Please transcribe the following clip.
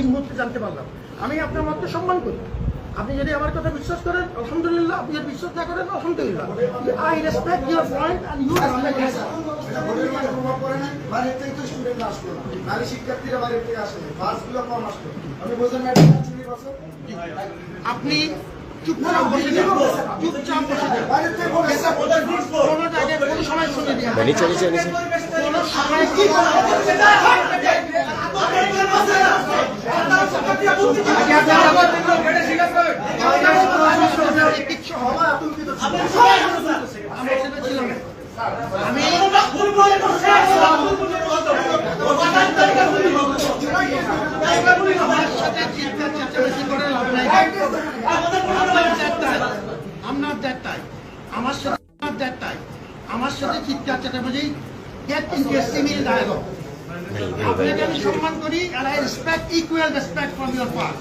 এই মুহূর্তে জানতে পারলাম। আমি আপনার মতকে সম্মান করি। আপনি যদি আমার কথা বিশ্বাস করেন আলহামদুলিল্লাহ। আপনি যদি বিশ্বাস না করেন আলহামদুলিল্লাহ। I respect your point and you আপনি চুপচাপ বসে চুপচাপ বসে যান বাইরের থেকে ভোট এসে কোনো জায়গায় কোনো সময় শুনে দিয়ে নিচে নিচে নিচে। কোনো সময় কি কিচ্ছু হবে সবাই আতঙ্কিত ছিল আমি সেটা ছিলাম না। আমি আমার সাথে চিৎকার চেঁচামেচি করে লাভ নাই That type. আমার সাথে that type. আমার সাথে চিৎকার চেঁচামেচি get interesting in dialogue. আপনাকে আমি সম্মান করি আর I respect equal respect from your part.